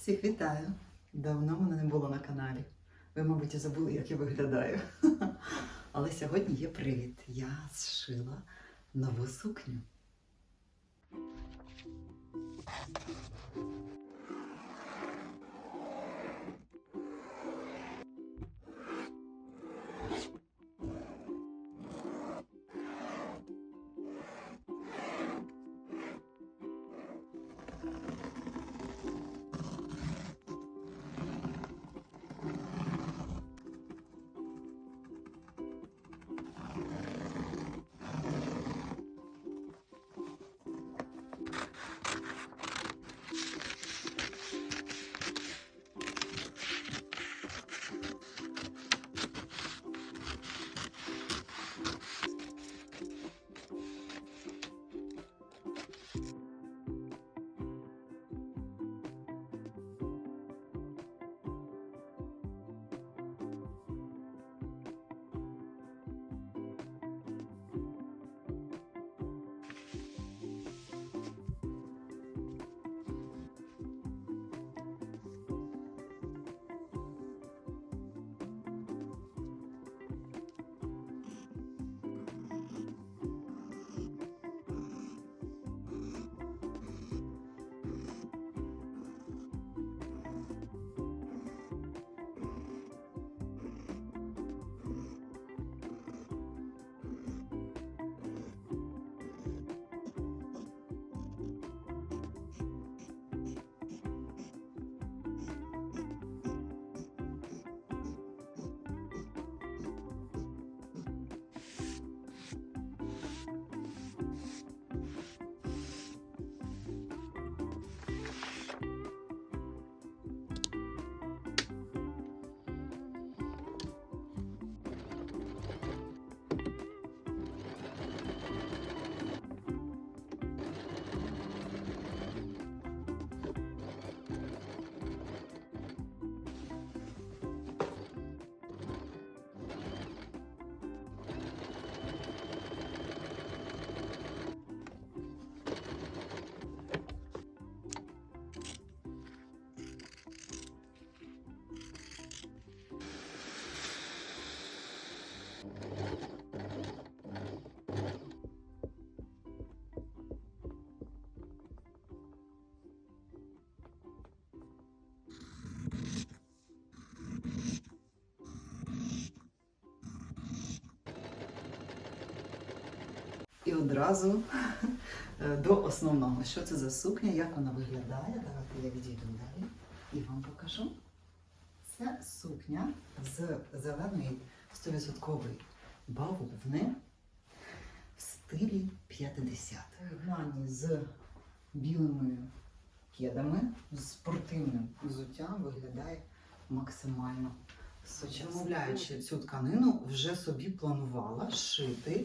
Всіх вітаю! Давно мене не було на каналі. Ви, мабуть, і забули, як я виглядаю. Але сьогодні є привід. Я зшила нову сукню. І одразу е, до основного. Що це за сукня, як вона виглядає? Давайте я відійду далі і вам покажу. Це сукня з зеленої 100% бавовни в стилі 50-х. Гнані з білими кедами, з спортивним взуттям виглядає максимально сучасно. Замовляючи цю тканину, вже собі планувала шити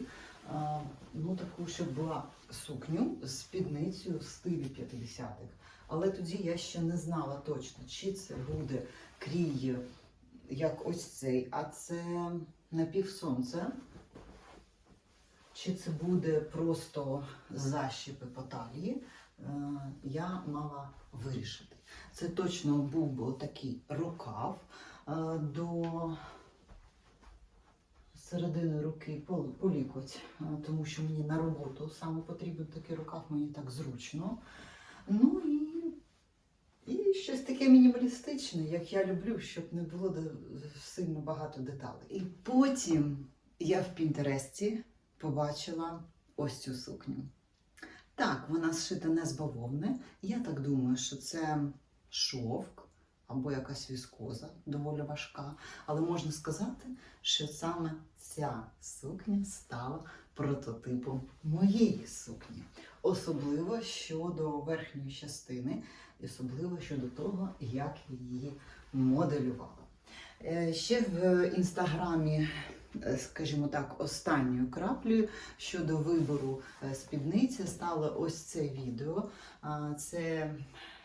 ну, таку, щоб була сукню з спідницею в стилі 50-х. Але тоді я ще не знала точно, чи це буде крій, як ось цей, а це напівсонце, чи це буде просто защіпи по талії. Е, Я мала вирішити. Це точно був би такий рукав е, до середини руки по, лікоть, е, тому що мені на роботу саме потрібен такий рукав, мені так зручно. Ну і, і щось таке мінімалістичне, як я люблю, щоб не було сильно багато деталей. І потім я в Пінтересті побачила ось цю сукню. Так, вона зшита не з бавовни. Я так думаю, що це шовк або якась віскоза, доволі важка. Але можна сказати, що саме ця сукня стала прототипом моєї сукні. Особливо щодо верхньої частини, і особливо щодо того, як її моделювала. Е, Ще в інстаграмі, е, скажімо так, останньою краплею щодо вибору е, спідниці стало ось це відео. Це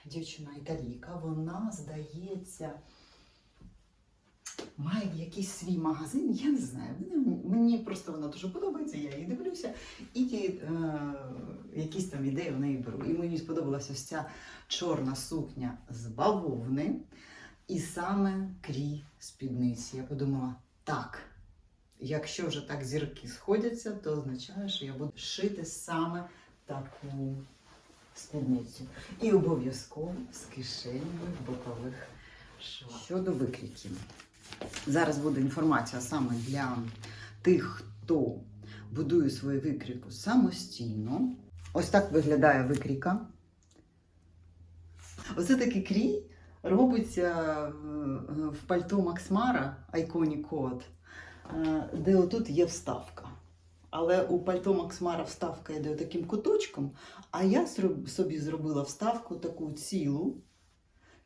дівчина італійка, вона, здається, має якийсь свій магазин, я не знаю. Мені, просто вона дуже подобається, я її дивлюся, і е, якісь там ідеї в неї беру. І мені сподобалася ось ця чорна сукня з бавовни, і саме крій спідниці. Я подумала, так. Якщо вже так зірки сходяться, то означає, що я буду шити саме таку спідницю. І обов'язково з кишенями бокових швах. Щодо викріків. Зараз буде інформація саме для тих, хто будує свою викрійку самостійно. Ось так виглядає викрійка. Оце такий крій робиться в- в пальто Максмара Iconic Code, е, де отут є вставка. Але у пальто Максмара вставка йде таким куточком, а я собі зробила вставку таку цілу,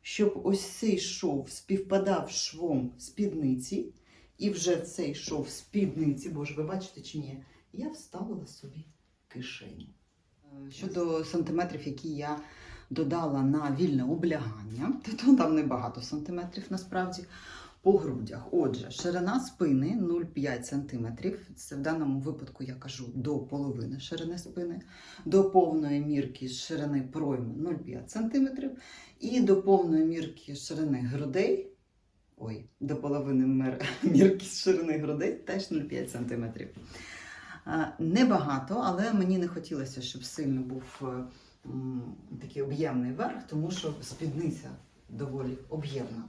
щоб ось цей шов співпадав швом спідниці, і вже цей шов спідниці, боже, ви бачите чи ні, я вставила собі кишеню. Е, Щодо сантиметрів, які я додала на вільне облягання, то, то там небагато сантиметрів насправді. По грудях. Отже, ширина спини 0,5 см. Це в даному випадку я кажу до половини ширини спини, до повної мірки ширини пройми 0,5 см. І до повної мірки ширини грудей, ой, до половини мір- мірки ширини грудей теж 0,5 см. Небагато, але мені не хотілося, щоб сильно був е, такий об'ємний верх, тому що спідниця доволі об'ємна.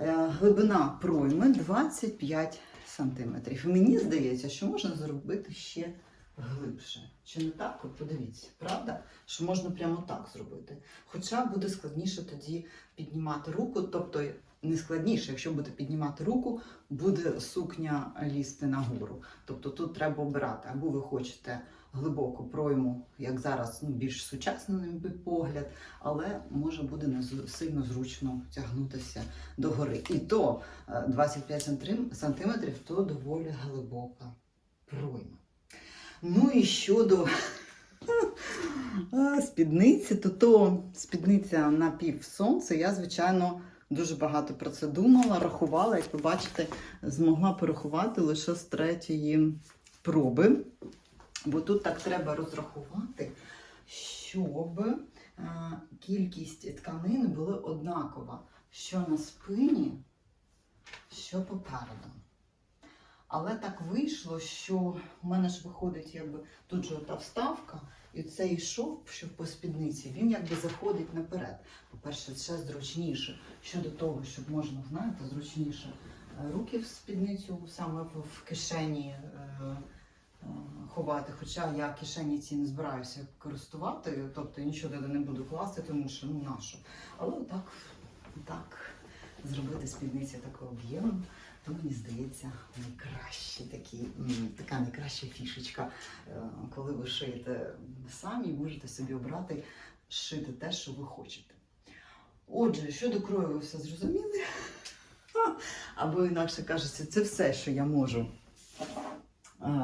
Е, Глибина пройми 25 см. І мені здається, що можна зробити ще глибше. Чи не так? Подивіться, правда? Що можна прямо так зробити. Хоча буде складніше тоді піднімати руку, тобто не складніше, якщо буде піднімати руку, буде сукня лізти нагору. Тобто тут треба обирати, або ви хочете глибоку пройму, як зараз ну, більш сучасний погляд, але може буде не сильно зручно тягнутися догори. І то е, 25 сантиметрів то доволі глибока пройма. Ну і щодо е, спідниці, то то спідниця на пів сонця, я, звичайно, дуже багато про це думала, рахувала, як ви бачите, змогла порахувати лише з третьої проби. Бо тут так треба розрахувати, щоб е, кількість тканин була однакова, що на спині, що попереду. Але так вийшло, що в мене ж виходить, якби тут же та вставка, і цей шов, що по спідниці, він якби заходить наперед. По-перше, це зручніше щодо того, щоб можна, знаєте, зручніше е, руки в спідницю саме в, кишені е, ховати. Хоча я кишені ці не збираюся користувати, тобто нічого туди не буду класти, тому що ну нащо. Але отак, так зробити спідниці такого об'єму, то мені здається найкраще такі, така найкраща фішечка, Е, коли ви шиєте самі, можете собі обрати шити те, що ви хочете. Отже, щодо крою, ви все зрозуміли. Або інакше кажеться, це все, що я можу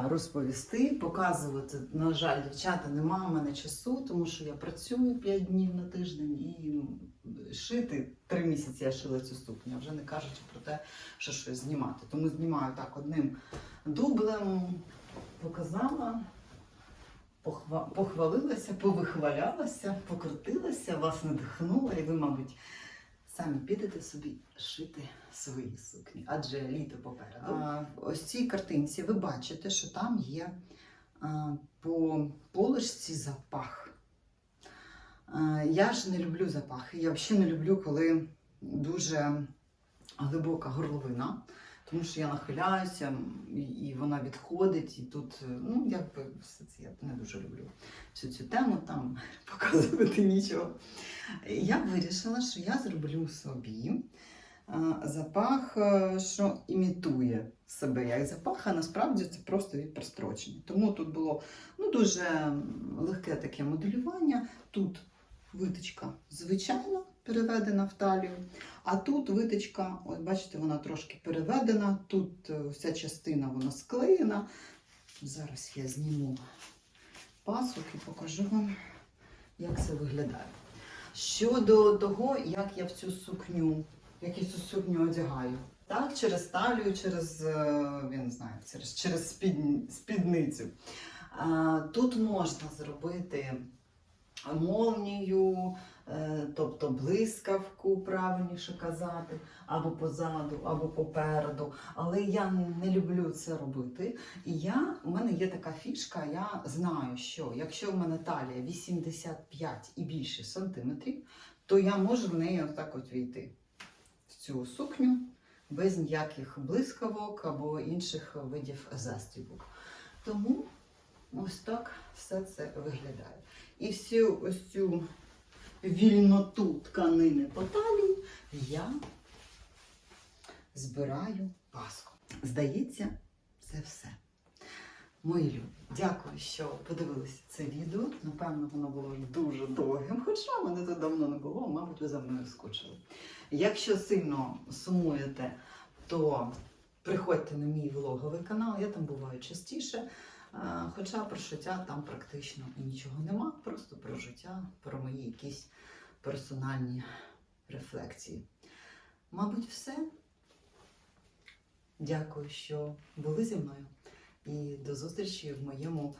розповісти, показувати. На жаль, дівчата, немає в мене часу, тому що я працюю 5 днів на тиждень і ну, шити 3 місяці я шила цю сукню, вже не кажучи про те, що щось знімати. Тому знімаю так одним дублем, показала. похва- Похвалилася, повихвалялася, покрутилася, вас надихнула, і ви, мабуть, самі підете собі шити свої сукні, адже літо попереду. А, ось цій картинці ви бачите, що там є а, по полочці запах. А, я ж не люблю запахи. Я взагалі не люблю, коли дуже глибока горловина. Тому що я нахиляюся і- вона відходить, і тут, е, ну, якби все це я не дуже люблю всю цю тему, там показувати нічого. Я вирішила, що я зроблю собі запах, е, що імітує себе як запах, а насправді це просто від прострочення. Тому тут було ну, дуже легке таке моделювання. Тут виточка звичайно переведена в талію, а тут виточка, ось бачите, вона трошки переведена, тут е, вся частина вона склеєна. Зараз я зніму пасок і покажу вам, як це виглядає. Щодо того, як я в цю сукню, як я цю сукню одягаю. Так, через талію, через, е, я не знаю, через, через спідницю. Тут можна зробити молнію, е, тобто блискавку, правильніше казати, або позаду, або попереду. Але я не люблю це робити. І я, у мене є така фішка, я знаю, що якщо в мене талія 85 і більше сантиметрів, то я можу в неї отак от війти в цю сукню без ніяких блискавок або інших видів застібок. Тому ось так все це виглядає. І всю ось цю вільноту тканини по талії я збираю паску. Здається, це все. Мої любі, дякую, що подивилися це відео. Напевно, воно було дуже довгим, хоча мене тут давно не було, мабуть, ви за мною скучили. Якщо сильно сумуєте, то приходьте на мій влоговий канал, я там буваю частіше. Е, Хоча про життя там практично нічого нема, просто про життя, про мої якісь персональні рефлексії. Мабуть, все. Дякую, що були зі мною. І до зустрічі в моєму,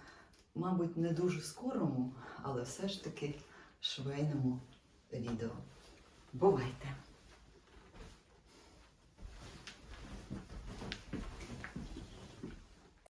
мабуть, не дуже скорому, але все ж таки швейному відео. Бувайте!